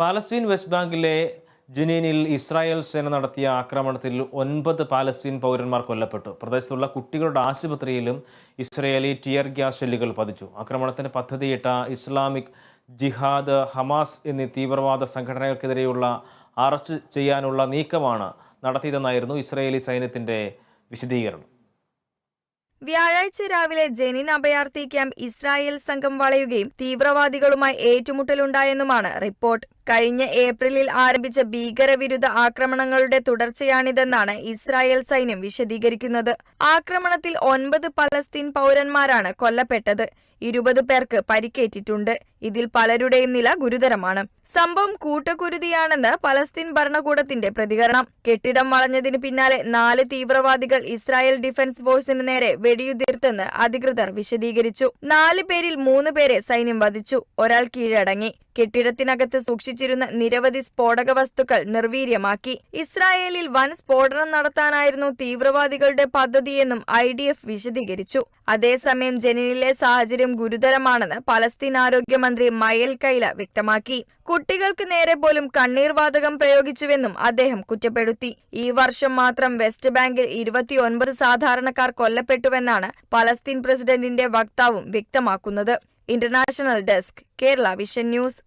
Palestine west ബാങ്കിലെ ജുനീനിൽ Israel സേന നടത്തിയ ആക്രമണത്തിൽ ഒൻപത് പാലസ്തീൻ പൗരന്മാർ കൊല്ലപ്പെട്ടു. പ്രദേശത്തുള്ള കുട്ടികളുടെ ആശുപത്രിയിലും ഇസ്രയേലി ടിയർ ഗ്യാസ് ഷെല്ലുകൾ പതിച്ചു. ആക്രമണത്തിന് പദ്ധതിയിട്ട ഇസ്ലാമിക് ജിഹാദ് ഹമാസ് എന്നീ തീവ്രവാദ സംഘടനകൾക്കെതിരെയുള്ള അറസ്റ്റ് ചെയ്യാനുള്ള നീക്കമാണ് നടത്തിയതെന്നായിരുന്നു ഇസ്രയേലി സൈന്യത്തിന്റെ വിശദീകരണം. വ്യാഴാഴ്ച രാവിലെ ജനിൻ അഭയാർത്ഥി ക്യാമ്പ് ഇസ്രായേൽ സംഘം വളയുകയും തീവ്രവാദികളുമായി ഏറ്റുമുട്ടലുണ്ടായെന്നുമാണ് റിപ്പോർട്ട്. കഴിഞ്ഞ ഏപ്രിലിൽ ആരംഭിച്ച ഭീകരവിരുദ്ധ ആക്രമണങ്ങളുടെ തുടർച്ചയാണിതെന്നാണ് ഇസ്രായേൽ സൈന്യം വിശദീകരിക്കുന്നത്. ആക്രമണത്തിൽ ഒൻപത് പലസ്തീൻ പൗരന്മാരാണ് കൊല്ലപ്പെട്ടത്. ഇരുപത് പേർക്ക് പരിക്കേറ്റിട്ടുണ്ട്. ഇതിൽ പലരുടെയും നില ഗുരുതരമാണ്. സംഭവം കൂട്ടക്കുരുതിയാണെന്ന് പലസ്തീൻ ഭരണകൂടത്തിന്റെ പ്രതികരണം. കെട്ടിടം വളഞ്ഞതിന് പിന്നാലെ നാല് തീവ്രവാദികൾ ഇസ്രായേൽ ഡിഫൻസ് ഫോഴ്സിന് നേരെ വെടിയുതിർത്തെന്ന് അധികൃതർ വിശദീകരിച്ചു. നാല് പേരിൽ മൂന്ന് പേരെ സൈന്യം വധിച്ചു. ഒരാൾ കീഴടങ്ങി. കെട്ടിടത്തിനകത്ത് സൂക്ഷിച്ചിരുന്ന നിരവധി സ്ഫോടക വസ്തുക്കൾ നിർവീര്യമാക്കി. ഇസ്രായേലിൽ വൻ സ്ഫോടനം നടത്താനായിരുന്നു തീവ്രവാദികളുടെ പദ്ധതിയെന്നും ഐ ഡി എഫ് വിശദീകരിച്ചു. അതേസമയം ജനീനിലെ സാഹചര്യം ഗുരുതരമാണെന്ന് പലസ്തീൻ ആരോഗ്യമന്ത്രി മയൽ കൈല വ്യക്തമാക്കി. കുട്ടികൾക്ക് നേരെ പോലും കണ്ണീർ വാതകം പ്രയോഗിച്ചുവെന്നും അദ്ദേഹം കുറ്റപ്പെടുത്തി. ഈ വർഷം മാത്രം വെസ്റ്റ് ബാങ്കിൽ ഇരുപത്തിയൊൻപത് സാധാരണക്കാർ കൊല്ലപ്പെട്ടുവെന്നാണ് പലസ്തീൻ പ്രസിഡന്റിന്റെ വക്താവും വ്യക്തമാക്കുന്നത്. International desk Kerala vision news.